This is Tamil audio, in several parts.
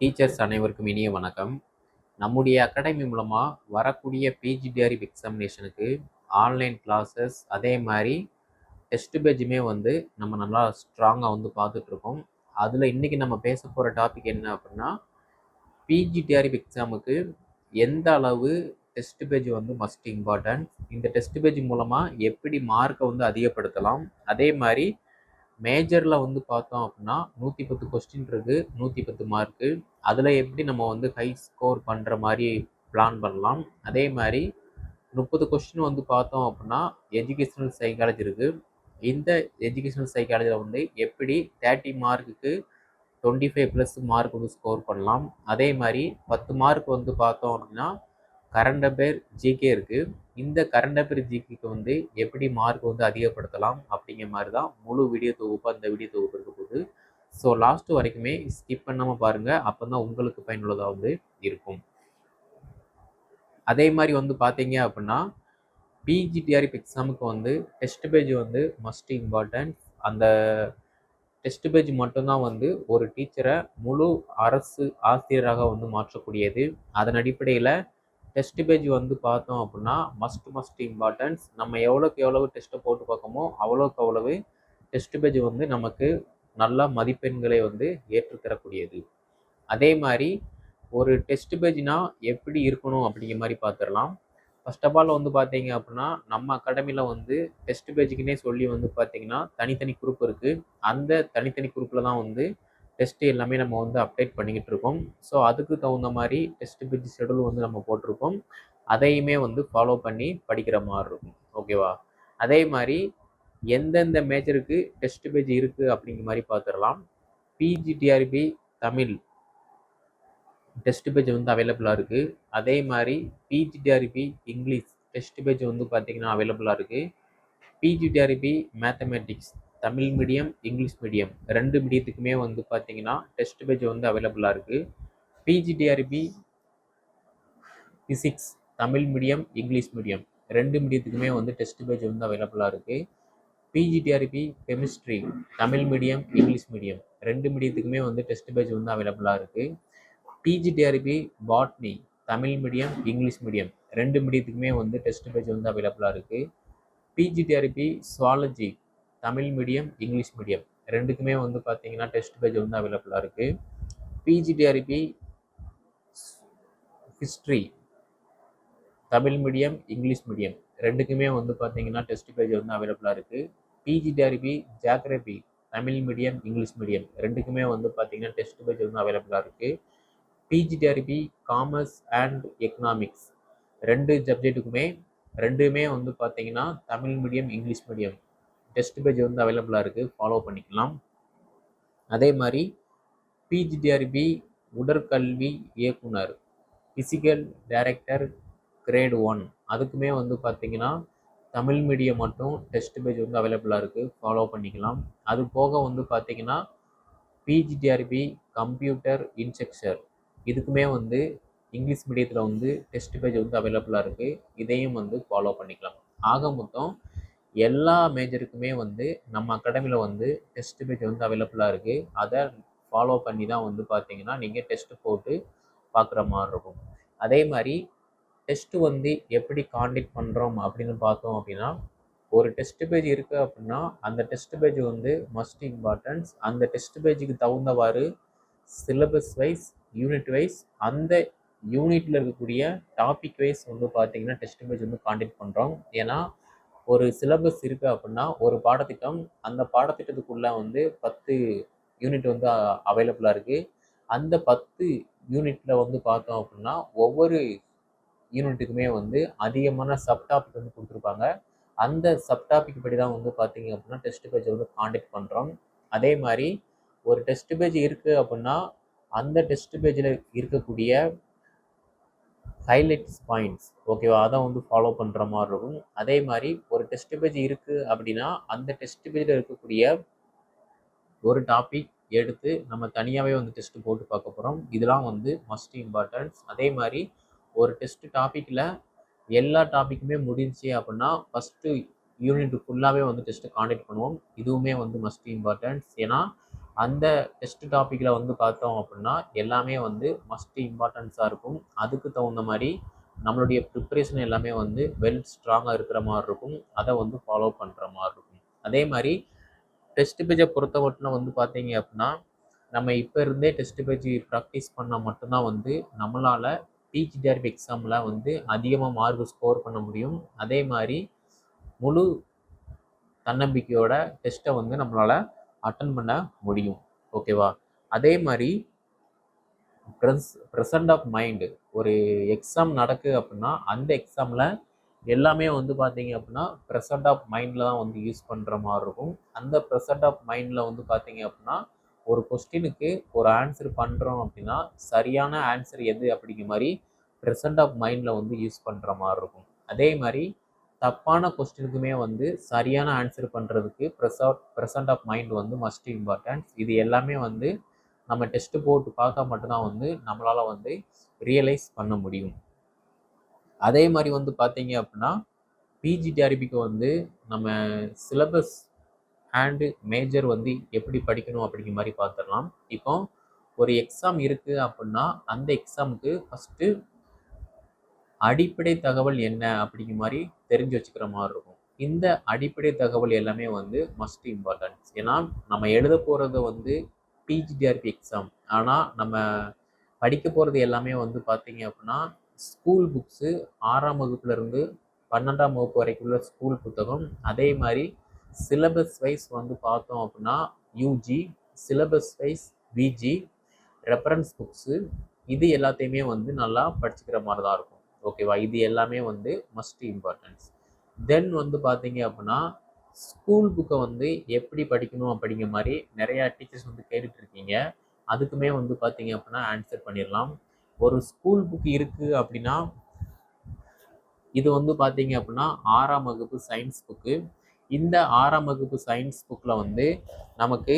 டீச்சர்ஸ் அனைவருக்கும் இனிய வணக்கம். நம்முடைய அகாடமி மூலமாக வரக்கூடிய பிஜிடிஆர்இ எக்ஸாமினேஷனுக்கு ஆன்லைன் கிளாஸஸ் அதே மாதிரி டெஸ்ட் பேஜுமே வந்து நம்ம நல்லா ஸ்ட்ராங்காக வந்து பார்த்துட்ருக்கோம் அதில் இன்றைக்கி நம்ம பேச போகிற டாபிக் என்ன அப்படின்னா பிஜிடிஆர்இ எக்ஸாமுக்கு எந்த அளவு டெஸ்ட் பேஜ் வந்து மஸ்ட் இம்பார்ட்டன்ட் இந்த டெஸ்ட் பேஜ் மூலமாக எப்படி மார்க்கை வந்து அதிகப்படுத்தலாம்? அதே மாதிரி மேஜரில் வந்து பார்த்தோம் அப்படின்னா நூற்றி பத்து கொஸ்டின் இருக்குது நூற்றி பத்து மார்க்கு அதில் எப்படி நம்ம வந்து ஹை ஸ்கோர் பண்ணுற மாதிரி பிளான் பண்ணலாம்? அதே மாதிரி முப்பது கொஸ்டின் வந்து பார்த்தோம் அப்படின்னா எஜுகேஷ்னல் சைக்காலஜி இருக்குது இந்த எஜுகேஷனல் சைக்காலஜியில் வந்து எப்படி தேர்ட்டி மார்க்குக்கு டுவெண்ட்டி ஃபைவ் ப்ளஸ் மார்க் வந்து ஸ்கோர் பண்ணலாம்? அதே மாதிரி பத்து மார்க் வந்து பார்த்தோம் அப்படின்னா கரண்ட் அஃபேர் ஜிகே இருக்குது இந்த கரண்ட் அஃபேர் ஜிகேக்கு வந்து எப்படி மார்க் வந்து அதிகப்படுத்தலாம் அப்படிங்கிற மாதிரி தான் முழு வீடியோ தொகுப்பு அந்த வீடியோ தொகுப்பு இருக்க போகுது. ஸோ லாஸ்ட் வரைக்குமே ஸ்கிப் பண்ணாமல் பாருங்கள் அப்போ தான் உங்களுக்கு பயனுள்ளதாக வந்து இருக்கும். அதே மாதிரி வந்து பார்த்தீங்க அப்படின்னா பிஜிடிஆர்இப் எக்ஸாமுக்கு வந்து டெஸ்ட் பேஜ் வந்து மஸ்ட் இம்பார்ட்டன்ட் அந்த டெஸ்ட் பேஜ் மட்டும்தான் வந்து ஒரு டீச்சரை முழு அரசு ஆசிரியராக வந்து மாற்றக்கூடியது. அதன் அடிப்படையில் டெஸ்ட் பேஜ் வந்து பார்த்தோம் அப்படின்னா மஸ்ட் மஸ்ட் இம்பார்ட்டன்ஸ் நம்ம எவ்வளோக்கு எவ்வளவு டெஸ்ட்டை போட்டு பார்க்கமோ அவ்வளோக்கு அவ்வளவு டெஸ்ட் பேஜ் வந்து நமக்கு நல்ல மதிப்பெண்களை வந்து ஏற்றுத்தரக்கூடியது. அதே மாதிரி ஒரு டெஸ்ட் பேஜ்னால் எப்படி இருக்கணும் அப்படிங்கிற மாதிரி பார்த்துடலாம். ஃபர்ஸ்ட் ஆஃப் ஆல் வந்து பார்த்தீங்க அப்படின்னா நம்ம அகாடமியில் வந்து டெஸ்ட் பேஜுக்குன்னே சொல்லி வந்து பார்த்தீங்கன்னா தனித்தனி குரூப் இருக்குது அந்த தனித்தனி குரூப்பில் தான் வந்து டெஸ்ட் எல்லாமே நம்ம வந்து அப்டேட் பண்ணிக்கிட்டு இருக்கோம். ஸோ அதுக்கு தகுந்த மாதிரி டெஸ்ட் பேஜ் ஷெடியூல் வந்து நம்ம போட்டிருக்கோம். அதையுமே வந்து ஃபாலோ பண்ணி படிக்கிற மாதிரி இருக்கும். ஓகேவா அதே மாதிரி எந்தெந்த மேஜருக்கு டெஸ்ட் பேஜ் இருக்குது அப்படிங்கிற மாதிரி பார்த்துடலாம். பிஜிடிஆர்பி தமிழ் டெஸ்ட் பேஜ் வந்து அவைலபிளாக இருக்குது அதே மாதிரி பிஜிடிஆர்பி இங்கிலீஷ் டெஸ்ட் பேஜ் வந்து பார்த்திங்கன்னா அவைலபிளாக இருக்குது PGTRB mathematics Tamil medium English medium. ரெண்டு மீடியத்துக்குமே வந்து பார்த்தீங்கன்னா டெஸ்ட் பேஜ் வந்து அவைலபிளாக இருக்குது PGTRB physics Tamil medium English medium. ரெண்டு மீடியத்துக்குமே வந்து டெஸ்ட் பேஜ் வந்து அவைலபிளாக இருக்குது PGTRB chemistry Tamil medium English medium. ரெண்டு மீடியத்துக்குமே வந்து டெஸ்ட் பேஜ் வந்து அவைலபிளாக இருக்குது PGTRB botany Tamil medium English medium. ரெண்டு மீடியத்துக்குமே வந்து டெஸ்ட் பேஜ் வந்து அவைலபிளாக இருக்குது PGTRB zoology Tamil medium English medium ரெண்டுக்குமே வந்து பார்த்தீங்கன்னா டெஸ்ட் பேஜ் வந்து அவைலபிளாக இருக்குது PGTRB history Tamil medium English medium ரெண்டுக்குமே வந்து பார்த்தீங்கன்னா டெஸ்ட் பேஜ் வந்து அவைலபிளாக இருக்குது PGTRB geography Tamil medium English medium ரெண்டுக்குமே வந்து பார்த்தீங்கன்னா டெஸ்ட் பேஜ் வந்து அவைலபிளாக இருக்குது பிஜிடிஆர்பி காமர்ஸ் அண்ட் எக்கனாமிக்ஸ் ரெண்டு சப்ஜெக்ட்டுக்குமே ரெண்டுமே வந்து பார்த்தீங்கன்னா Tamil medium English medium test page வந்து அவைலபிளாக இருக்குது ஃபாலோ பண்ணிக்கலாம். அதே மாதிரி பிஜிடிஆர்பி உடற்கல்வி இயக்குனர் ஃபிசிக்கல் டைரக்டர் கிரேட் ஒன் அதுக்குமே வந்து பார்த்திங்கன்னா தமிழ் மீடியம் மட்டும் டெஸ்ட் பேஜ் வந்து அவைலபிளாக இருக்குது ஃபாலோ பண்ணிக்கலாம். அது போக வந்து பார்த்திங்கன்னா பிஜிடிஆர்பி கம்ப்யூட்டர் இன்ஸ்ட்ரக்சர் இதுக்குமே வந்து இங்கிலீஷ் மீடியத்தில் வந்து டெஸ்ட் பேஜ் வந்து அவைலபிளாக இருக்குது இதையும் வந்து ஃபாலோ பண்ணிக்கலாம். ஆக மொத்தம் எல்லா மேஜருக்குமே வந்து நம்ம அகாடமியில் வந்து டெஸ்ட் பேஜ் வந்து அவைலபிளாக இருக்குது அதை ஃபாலோ பண்ணி தான் வந்து பார்த்தீங்கன்னா நீங்கள் டெஸ்ட்டு போட்டு பார்க்குற மாதிரி இருக்கும். அதே மாதிரி டெஸ்ட்டு வந்து எப்படி காண்டக்ட் பண்ணுறோம் அப்படின்னு பார்த்தோம் அப்படின்னா ஒரு டெஸ்ட் பேஜ் இருக்குது அப்படின்னா அந்த டெஸ்ட் பேஜ் வந்து மஸ்ட் இம்பார்ட்டன்ஸ் அந்த டெஸ்ட் பேஜுக்கு தகுந்தவாறு சிலபஸ் வைஸ் யூனிட் வைஸ் அந்த யூனிட்டில் இருக்கக்கூடிய டாபிக் வைஸ் வந்து பார்த்தீங்கன்னா டெஸ்ட் பேஜ் வந்து காண்டக்ட் பண்ணுறோம் ஏன்னா ஒரு சிலபஸ் இருக்குது அப்படின்னா ஒரு பாடத்திட்டம் அந்த பாடத்திட்டத்துக்குள்ளே வந்து பத்து யூனிட் வந்து அவைலபிளாக இருக்குது அந்த பத்து யூனிட்டில் வந்து பார்த்தோம் அப்படின்னா ஒவ்வொரு யூனிட்டுக்குமே வந்து அதிகமான சப்டாபிக் வந்து கொடுத்துருப்பாங்க. அந்த சப்டாபிக் படி தான் வந்து பார்த்தீங்க அப்படின்னா டெஸ்ட் பேஜை வந்து காண்டக்ட் பண்ணுறோம் அதே மாதிரி ஒரு டெஸ்ட் பேஜ் இருக்குது அப்படின்னா அந்த டெஸ்ட் பேஜில் இருக்கக்கூடிய ஹைலைட்ஸ் பாயிண்ட்ஸ் ஓகேவா அதை வந்து ஃபாலோ பண்ணுற மாதிரி இருக்கும். அதே மாதிரி ஒரு டெஸ்ட் பேஜ் இருக்குது அப்படின்னா அந்த டெஸ்ட் பேஜில் இருக்கக்கூடிய ஒரு டாபிக் எடுத்து நம்ம தனியாகவே வந்து டெஸ்ட்டு போட்டு பார்க்க போகிறோம் இதெல்லாம் வந்து மஸ்ட் இம்பார்ட்டன்ஸ் அதே மாதிரி ஒரு டெஸ்ட் டாப்பிக்கில் எல்லா டாப்பிக்குமே முடிஞ்சு அப்படின்னா ஃபஸ்ட்டு யூனிட் ஃபுல்லாகவே வந்து டெஸ்ட்டு காண்டக்ட் பண்ணுவோம். இதுவுமே வந்து மஸ்ட் இம்பார்ட்டன்ஸ் ஏன்னா அந்த டெஸ்ட் டாப்பிக்கில் வந்து பார்த்தோம் அப்படின்னா எல்லாமே வந்து மஸ்ட் இம்பார்ட்டன்ஸாக இருக்கும். அதுக்கு தகுந்த மாதிரி நம்மளுடைய ப்ரிப்பரேஷன் எல்லாமே வந்து வெல் ஸ்ட்ராங்காக இருக்கிற மாதிரி இருக்கும். அதை வந்து ஃபாலோ பண்ணுற மாதிரி இருக்கும். அதே மாதிரி டெஸ்ட் பேஜை பொறுத்த மட்டும் வந்து பார்த்தீங்க அப்படின்னா நம்ம இப்போ இருந்தே டெஸ்ட் பேஜ் ப்ராக்டிஸ் பண்ணால் மட்டும்தான் வந்து நம்மளால் பிஜிடிஆர்பி எக்ஸாமில் வந்து அதிகமாக மார்க் ஸ்கோர் பண்ண முடியும். அதே மாதிரி முழு தன்னம்பிக்கையோட டெஸ்ட்டை வந்து நம்மளால் அட்டன் பண்ண முடியும். ஓகேவா அதே மாதிரி ப்ரெஸ் ப்ரெசன்ட் ஆஃப் மைண்டு ஒரு எக்ஸாம் நடக்கு அப்படின்னா அந்த எக்ஸாமில் எல்லாமே வந்து பார்த்தீங்க அப்படின்னா ப்ரெசன்ட் ஆஃப் மைண்டில் தான் வந்து யூஸ் பண்ணுற மாதிரி இருக்கும். அந்த ப்ரெசன்ட் ஆஃப் மைண்டில் வந்து பார்த்தீங்க அப்படின்னா ஒரு கொஸ்டினுக்கு ஒரு ஆன்சர் பண்ணுறோம் அப்படின்னா சரியான ஆன்சர் எது அப்படிங்கிற மாதிரி ப்ரெசன்ட் ஆஃப் மைண்டில் வந்து யூஸ் பண்ணுற மாதிரி இருக்கும். அதே மாதிரி தப்பான கொஸ்டினுக்குமே வந்து சரியான ஆன்சர் பண்ணுறதுக்கு ப்ரெசட் ப்ரெசன்ட் ஆஃப் மைண்ட் வந்து மஸ்ட் இம்பார்ட்டன்ஸ் இது எல்லாமே வந்து நம்ம டெஸ்ட்டு போட்டு பார்த்தா மட்டும்தான் வந்து நம்மளால் வந்து ரியலைஸ் பண்ண முடியும். அதே மாதிரி வந்து பார்த்தீங்க அப்படின்னா பிஜிடிஆர்பிக்கு வந்து நம்ம சிலபஸ் அண்டு மேஜர் வந்து எப்படி படிக்கணும் அப்படிங்கிற மாதிரி பார்த்துடலாம். இப்போ ஒரு எக்ஸாம் இருக்குது அப்படின்னா அந்த எக்ஸாமுக்கு ஃபஸ்ட்டு அடிப்படை தகவல் என்ன அப்படிங்கிற மாதிரி தெரிஞ்சு வச்சுக்கிற மாதிரி இருக்கும். இந்த அடிப்படை தகவல் எல்லாமே வந்து மஸ்ட் இம்பார்ட்டன்ஸ் ஏன்னா நம்ம எழுத போகிறது வந்து பிஜிடிஆர்பி எக்ஸாம் ஆனால் நம்ம படிக்க போகிறது எல்லாமே வந்து பார்த்தீங்க அப்படின்னா ஸ்கூல் புக்ஸு ஆறாம் வகுப்புலேருந்து பன்னெண்டாம் வகுப்பு வரைக்கும் உள்ள ஸ்கூல் புத்தகம். அதே மாதிரி சிலபஸ் வைஸ் வந்து பார்த்தோம் அப்படின்னா UG syllabus wise PG reference books இது எல்லாத்தையுமே வந்து நல்லா படிச்சுக்கிற மாதிரி தான் இருக்கும். ஓகேவா? இது எல்லாமே வந்து மஸ்ட் இம்பார்ட்டன்ஸ் தென் வந்து பார்த்தீங்க அப்படின்னா ஸ்கூல் புக்கை வந்து எப்படி படிக்கணும் அப்படிங்கிற மாதிரி நிறையா டீச்சர்ஸ் வந்து கேட்டுட்ருக்கீங்க அதுக்குமே வந்து பார்த்தீங்க அப்படின்னா ஆன்சர் பண்ணிடலாம் ஒரு ஸ்கூல் புக் இருக்குது அப்படின்னா இது வந்து பார்த்தீங்க அப்படின்னா ஆறாம் வகுப்பு சயின்ஸ் புக்கு இந்த ஆறாம் வகுப்பு சயின்ஸ் புக்கில் வந்து நமக்கு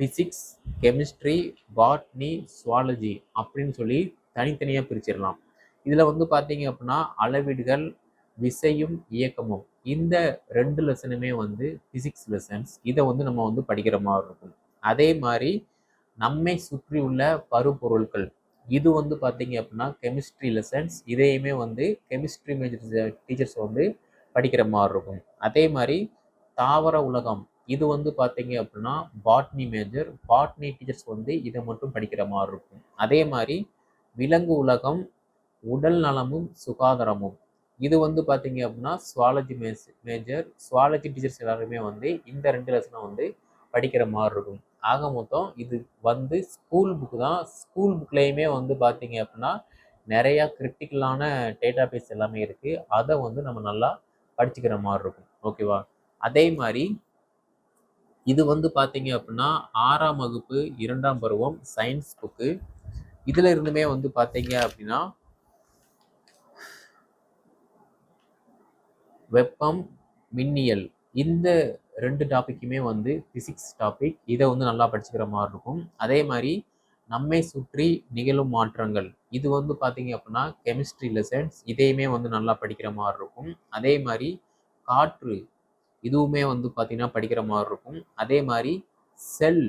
ஃபிசிக்ஸ் கெமிஸ்ட்ரி பாட்னி சுவாலஜி அப்படின்னு சொல்லி தனித்தனியாக பிரிச்சிடலாம் இதில் வந்து பார்த்தீங்க அப்படின்னா அளவீடுகள் விசையும் இயக்கமும். இந்த ரெண்டு லெசனுமே வந்து ஃபிசிக்ஸ் லெசன்ஸ் இதை வந்து நம்ம வந்து படிக்கிற மாதிரி இருக்கும். அதே மாதிரி நம்மை சுற்றி உள்ள பருப்பொருட்கள் இது வந்து பார்த்தீங்க அப்படின்னா கெமிஸ்ட்ரி லெசன்ஸ் இதையுமே வந்து கெமிஸ்ட்ரி மேஜர் டீச்சர்ஸ் வந்து படிக்கிற மாதிரி இருக்கும். அதே மாதிரி தாவர உலகம். இது வந்து பார்த்தீங்க அப்படின்னா பாட்னி மேஜர் பாட்னி டீச்சர்ஸ் வந்து இதை மட்டும் படிக்கிற மாதிரி இருக்கும். அதே மாதிரி விலங்கு உலகம். உடல் நலமும் சுகாதாரமும். இது வந்து பார்த்தீங்க அப்படின்னா சுவாலஜி மேஸ் மேஜர் சுவாலஜி டீச்சர்ஸ் எல்லாருமே வந்து இந்த ரெண்டு லெசனை வந்து படிக்கிற மாதிரி இருக்கும். ஆக மொத்தம் இது வந்து ஸ்கூல் புக்கு தான். ஸ்கூல் புக்லேயுமே வந்து பார்த்தீங்க அப்படின்னா நிறையா கிரிட்டிக்கலான டேட்டா பேஸ் எல்லாமே இருக்குது அதை வந்து நம்ம நல்லா படிச்சுக்கிற மாதிரி இருக்கும். ஓகேவா அதே மாதிரி இது வந்து பார்த்தீங்க அப்படின்னா ஆறாம் வகுப்பு இரண்டாம் பருவம் சயின்ஸ் புக்கு இதில் இருந்துமே வந்து பார்த்தீங்க அப்படின்னா வெப்பம் மின்னியல் இந்த ரெண்டு டாப்பிக்குமே வந்து ஃபிசிக்ஸ் டாபிக் இதை வந்து நல்லா படிச்சுக்கிற மாதிரி இருக்கும். அதே மாதிரி நம்மை சுற்றி நிகழும் மாற்றங்கள். இது வந்து பார்த்தீங்க அப்படின்னா கெமிஸ்ட்ரி லெசன்ஸ் இதையுமே வந்து நல்லா படிக்கிற மாதிரி இருக்கும். அதே மாதிரி காற்று இதுவுமே வந்து பார்த்திங்கன்னா படிக்கிற மாதிரி இருக்கும். அதே மாதிரி செல்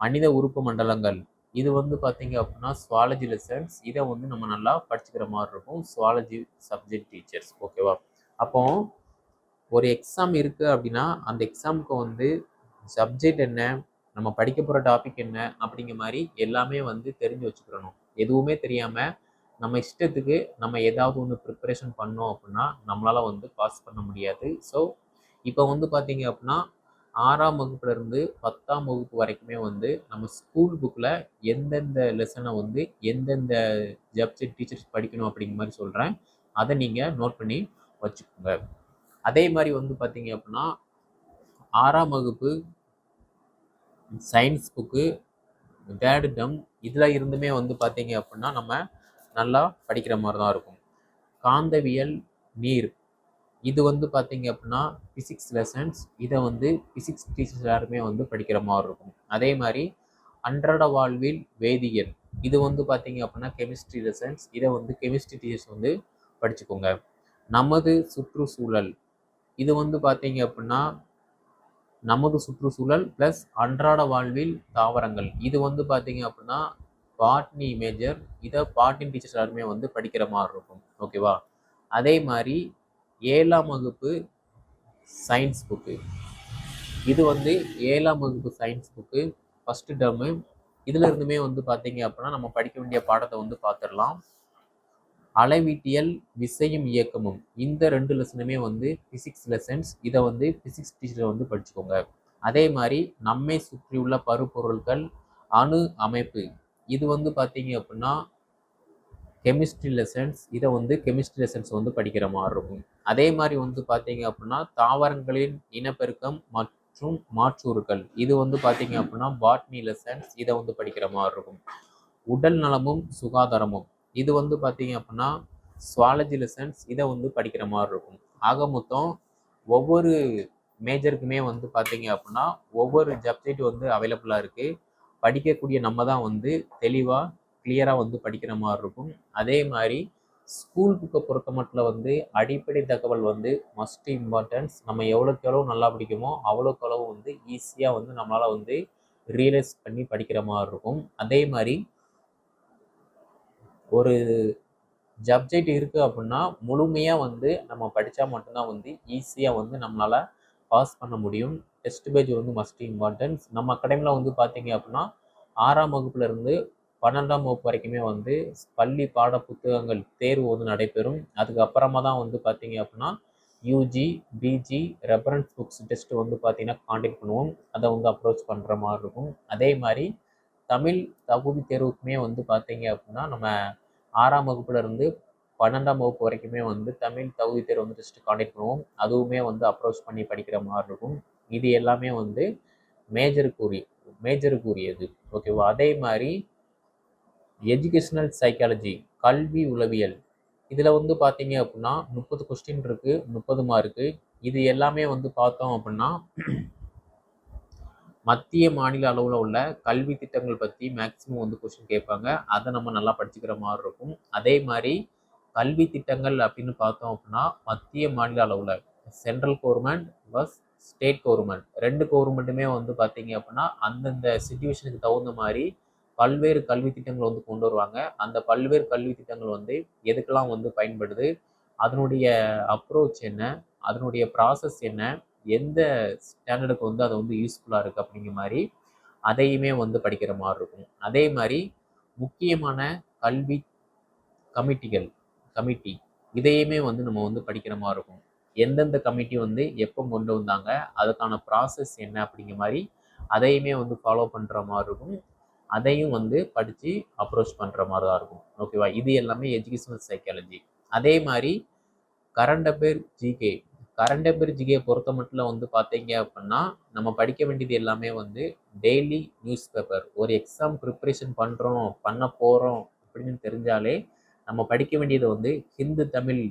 மனித உறுப்பு மண்டலங்கள். இது வந்து பார்த்தீங்க அப்படின்னா சுவாலஜி லெசன்ஸ் இதை வந்து நம்ம நல்லா படிச்சுக்கிற மாதிரி இருக்கும். சுவாலஜி சப்ஜெக்ட் டீச்சர்ஸ் ஓகேவா அப்போ ஒரு எக்ஸாம் இருக்குது அப்படின்னா அந்த எக்ஸாமுக்கு வந்து சப்ஜெக்ட் என்ன நம்ம படிக்க போகிற டாபிக் என்ன அப்படிங்கிற மாதிரி எல்லாமே வந்து தெரிஞ்சு வச்சுக்கிறணும் எதுவுமே தெரியாமல் நம்ம இஷ்டத்துக்கு நம்ம ஏதாவது ஒன்று ப்ரிப்பரேஷன் பண்ணோம் அப்படின்னா நம்மளால் வந்து பாஸ் பண்ண முடியாது. ஸோ இப்போ வந்து பார்த்தீங்க அப்படின்னா ஆறாம் வகுப்புலேருந்து பத்தாம் வகுப்பு வரைக்குமே வந்து நம்ம ஸ்கூல் புக்கில் எந்தெந்த லெசனை வந்து எந்தெந்த சப்ஜெக்ட் டீச்சர்ஸ் படிக்கணும் அப்படிங்கிற மாதிரி சொல்கிறேன் அதை நீங்கள் நோட் பண்ணி வச்சுக்கோங்க. அதே மாதிரி வந்து பார்த்தீங்க அப்படின்னா ஆறாம் வகுப்பு சயின்ஸ் புக்கு தேர்டு டம் இதில் இருந்துமே வந்து பார்த்தீங்க அப்படின்னா நம்ம நல்லா படிக்கிற மாதிரி தான் இருக்கும். காந்தவியல் நீர். இது வந்து பார்த்தீங்க அப்படின்னா ஃபிசிக்ஸ் லெசன்ஸ் இதை வந்து ஃபிசிக்ஸ் டீச்சர்ஸ் எல்லாருமே வந்து படிக்கிற மாதிரி இருக்கும். அதே மாதிரி அன்றாட வாழ்வில் வேதியியல். இது வந்து பார்த்தீங்க அப்படின்னா கெமிஸ்ட்ரி லெசன்ஸ் இதை வந்து கெமிஸ்ட்ரி டீச்சர்ஸ் வந்து படிச்சுக்கோங்க. நமது சுற்றுச்சூழல். இது வந்து பார்த்தீங்க அப்படின்னா நமது சுற்றுச்சூழல் ப்ளஸ் அன்றாட வாழ்வில் தாவரங்கள். இது வந்து பார்த்தீங்க அப்படின்னா பாட்னி மேஜர் இதை பாட்னி டீச்சர்ஸ் எல்லாருமே வந்து படிக்கிற மாதிரி இருக்கும் ஓகேவா அதே மாதிரி ஏழாம் வகுப்பு சயின்ஸ் புக்கு இது வந்து ஏழாம் வகுப்பு சயின்ஸ் புக்கு ஃபஸ்ட்டு டேர்மு இதில் இருந்துமே வந்து பார்த்தீங்க அப்படின்னா நம்ம படிக்க வேண்டிய பாடத்தை வந்து பார்த்துடலாம் அளவீட்டியல் விசையும் இயக்கமும். இந்த ரெண்டு லெசனுமே வந்து ஃபிசிக்ஸ் லெசன்ஸ் இதை வந்து ஃபிசிக்ஸ் டீச்சரை வந்து படிச்சுக்கோங்க. அதே மாதிரி நம்மை சுற்றியுள்ள பருப்பொருட்கள் அணு அமைப்பு. இது வந்து பார்த்தீங்க அப்படின்னா கெமிஸ்ட்ரி லெசன்ஸ் இதை வந்து கெமிஸ்ட்ரி லெசன்ஸ் வந்து படிக்கிற மாதிரி இருக்கும். அதே மாதிரி வந்து பார்த்தீங்க அப்படின்னா தாவரங்களின் இனப்பெருக்கம் மற்றும் மாற்றூறுகள். இது வந்து பார்த்தீங்க அப்படின்னா பாட்னி லெசன்ஸ் இதை வந்து படிக்கிற மாதிரி இருக்கும். உடல் நலமும் சுகாதாரமும். இது வந்து பார்த்தீங்க அப்படின்னா சுவாலஜி லெசன்ஸ் இதை வந்து படிக்கிற மாதிரி இருக்கும். ஆக மொத்தம் ஒவ்வொரு மேஜருக்குமே வந்து பார்த்தீங்க அப்படின்னா ஒவ்வொரு சப்ஜெக்ட் வந்து அவைலபிளாக இருக்குது படிக்கக்கூடிய நம்ம தான் வந்து தெளிவாக கிளியராக வந்து படிக்கிற மாதிரி இருக்கும். அதே மாதிரி ஸ்கூல் புக்கை பொறுத்த மட்டும் வந்து அடிப்படை தகவல் வந்து மஸ்ட் இம்பார்ட்டன்ஸ் நம்ம எவ்வளோக்கு எவ்வளோ நல்லா படிக்குமோ அவ்வளோக்கு அளவு வந்து ஈஸியாக வந்து நம்மளால் வந்து ரியலைஸ் பண்ணி படிக்கிற மாதிரி இருக்கும். அதே மாதிரி ஒரு சப்ஜெக்ட் இருக்குது அப்படின்னா முழுமையாக வந்து நம்ம படித்தா மட்டும்தான் வந்து ஈஸியாக வந்து நம்மளால் பாஸ் பண்ண முடியும். டெஸ்ட் பேஜ் வந்து மஸ்ட் இம்பார்ட்டன்ஸ் நம்ம அகாடமியில் வந்து பார்த்தீங்க அப்படின்னா ஆறாம் வகுப்புலேருந்து பன்னெண்டாம் வகுப்பு வரைக்குமே வந்து பள்ளி பாட புத்தகங்கள் தேர்வு வந்து நடைபெறும். அதுக்கப்புறமா தான் வந்து பார்த்தீங்க அப்படின்னா UG PG reference books test வந்து பார்த்தீங்கன்னா காண்டாக்ட் பண்ணுவோம். அதை வந்து அப்ரோச் பண்ணுற மாதிரி இருக்கும். அதே மாதிரி தமிழ் தகுதி தேர்வுக்குமே வந்து பார்த்தீங்க அப்படின்னா நம்ம ஆறாம் வகுப்புல இருந்து பன்னெண்டாம் வகுப்பு வரைக்குமே வந்து தமிழ் தகுதி தேர்வு வந்து டெஸ்ட் காண்டக்ட் பண்ணுவோம். அதுவுமே வந்து அப்ரோச் பண்ணி படிக்கிற மாதிரி இருக்கும். இது எல்லாமே வந்து மேஜருக்குரிய மேஜருக்குரியது ஓகேவா அதே மாதிரி எஜுகேஷ்னல் சைக்காலஜி கல்வி உளவியல். இதில் வந்து பார்த்தீங்க அப்படின்னா முப்பது கொஸ்டின் இருக்குது முப்பது மார்க்கு இது எல்லாமே வந்து பார்த்தோம் அப்படின்னா மத்திய மாநில அளவில் உள்ள கல்வி திட்டங்கள் பற்றி மேக்ஸிமம் வந்து கொஸ்டின் கேட்பாங்க. அதை நம்ம நல்லா படிச்சுக்கிற மாதிரி இருக்கும். அதே மாதிரி கல்வி திட்டங்கள் அப்படின்னு பார்த்தோம் அப்படின்னா மத்திய மாநில அளவில் central government plus state government ரெண்டு கவர்மெண்ட்டுமே வந்து பார்த்தீங்க அப்படின்னா அந்தந்த சுச்சுவேஷனுக்கு தகுந்த மாதிரி பல்வேறு கல்வி திட்டங்கள் வந்து கொண்டு வருவாங்க. அந்த பல்வேறு கல்வி திட்டங்கள் வந்து எதுக்கெல்லாம் வந்து பயன்படுது? அதனுடைய அப்ரோச் என்ன? அதனுடைய ப்ராசஸ் என்ன? எந்த ஸ்டாண்டர்டுக்கு வந்து அது வந்து யூஸ்ஃபுல்லாக இருக்குது அப்படிங்கிற மாதிரி அதையுமே வந்து படிக்கிற மாதிரி இருக்கும். அதே மாதிரி முக்கியமான கல்வி கமிட்டிகள் கமிட்டி இதையுமே வந்து நம்ம வந்து படிக்கிற மாதிரி இருக்கும். எந்தெந்த கமிட்டி வந்து எப்போ கொண்டு வந்தாங்க அதுக்கான ப்ராசஸ் என்ன அப்படிங்கிற மாதிரி அதையுமே வந்து ஃபாலோ பண்ணுற மாதிரி இருக்கும். அதையும் வந்து படித்து அப்ரோச் பண்ணுற மாதிரி தான் இருக்கும். ஓகேவா இது எல்லாமே எஜுகேஷனல் சைக்காலஜி அதே மாதிரி current affair GK current affair GK பொறுத்த மட்டும் வந்து பார்த்தீங்க அப்படின்னா நம்ம படிக்க வேண்டியது எல்லாமே வந்து டெய்லி நியூஸ் பேப்பர் ஒரு எக்ஸாம் ப்ரிப்ரேஷன் பண்ணுறோம் பண்ண போகிறோம் அப்படின்னு தெரிஞ்சாலே நம்ம படிக்க வேண்டியது வந்து ஹிந்து தமிழ்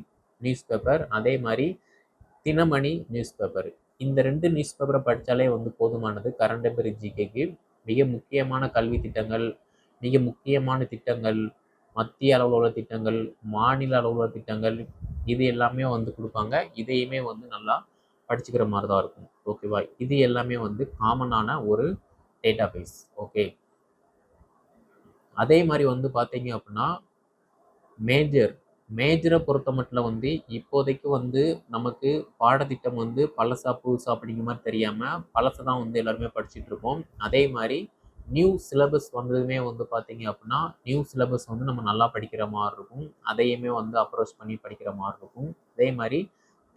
நியூஸ் பேப்பர் அதே மாதிரி தினமணி நியூஸ் பேப்பர் இந்த ரெண்டு நியூஸ் பேப்பரை படித்தாலே வந்து போதுமானது. கரண்ட் அஃபேர் ஜிகேக்கு மிக முக்கியமான கல்வி திட்டங்கள் மிக முக்கியமான திட்டங்கள் மத்திய அளவில் உள்ள திட்டங்கள் மாநில அளவில் உள்ள திட்டங்கள் இது எல்லாமே வந்து கொடுப்பாங்க. இதையுமே வந்து நல்லா படிச்சுக்கிற மாதிரி தான் இருக்கும் ஓகேவா இது எல்லாமே வந்து காமனான ஒரு டேட்டா பேஸ் ஓகே அதே மாதிரி வந்து பார்த்தீங்க அப்படின்னா மேஜர் மேஜரை பொறுத்த மட்டும் வந்து இப்போதைக்கு வந்து நமக்கு பாடத்திட்டம் வந்து பழசா புதுசா அப்படிங்கிற மாதிரி தெரியாமல் பழசை தான் வந்து எல்லாருமே படிச்சுட்டு இருக்கோம் அதே மாதிரி நியூ சிலபஸ் வந்ததுமே வந்து பார்த்தீங்க அப்படின்னா நியூ சிலபஸ் வந்து நம்ம நல்லா படிக்கிற மாதிரி இருக்கும். அதையுமே வந்து அப்ரோச் பண்ணி படிக்கிற மாதிரி இருக்கும். அதே மாதிரி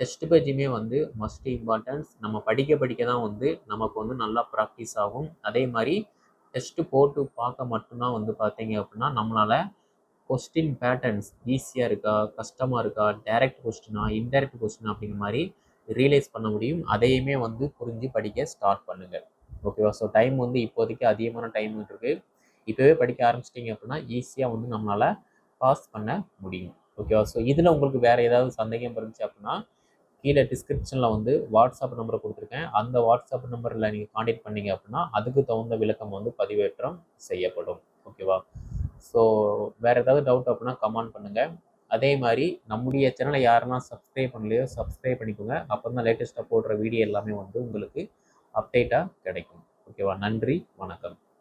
டெஸ்ட் பேஜுமே வந்து மஸ்ட் இம்பார்ட்டன்ஸ் நம்ம படிக்க படிக்க தான் வந்து நமக்கு வந்து நல்லா ப்ராக்டிஸ் ஆகும். அதே மாதிரி டெஸ்ட்டு போட்டு பார்க்க மட்டும்தான் வந்து பார்த்தீங்க அப்படின்னா நம்மளால் கொஸ்டின் பேட்டர்ன்ஸ் ஈஸியாக இருக்கா கஷ்டமாக இருக்கா டைரக்ட் கொஸ்டினா இன்டைரக்ட் கொஸ்டினா அப்படிங்கிற மாதிரி ரியலைஸ் பண்ண முடியும். அதையுமே வந்து புரிஞ்சு படிக்க ஸ்டார்ட் பண்ணுங்கள் ஓகேவா ஸோ டைம் வந்து இப்போதைக்கு அதிகமான டைம் இருக்குது இப்போவே படிக்க ஆரம்பிச்சிட்டிங்க அப்படின்னா ஈஸியாக வந்து நம்மளால் பாஸ் பண்ண முடியும். ஓகேவா ஸோ இதில் உங்களுக்கு வேறு ஏதாவது சந்தேகம் இருந்துச்சு அப்படின்னா கீழே டிஸ்கிரிப்ஷனில் வந்து வாட்ஸ்அப் நம்பரை கொடுத்துருக்கேன். அந்த வாட்ஸ்அப் நம்பரில் நீங்கள் காண்டாக்ட் பண்ணீங்க அப்படின்னா அதுக்கு தகுந்த விளக்கம் வந்து பதிவேற்றம் செய்யப்படும். ஓகேவா ஸோ வேறு ஏதாவது டவுட் அப்படின்னா கமெண்ட் பண்ணுங்கள் அதே மாதிரி நம்முடைய சேனலை யாரெல்லாம் சப்ஸ்கிரைப் பண்ணலையோ சப்ஸ்கிரைப் பண்ணிக்கோங்க. அப்போ தான் லேட்டஸ்ட்டாக போடுற வீடியோ எல்லாமே வந்து உங்களுக்கு அப்டேட்டாக கிடைக்கும். ஓகேவா நன்றி வணக்கம்.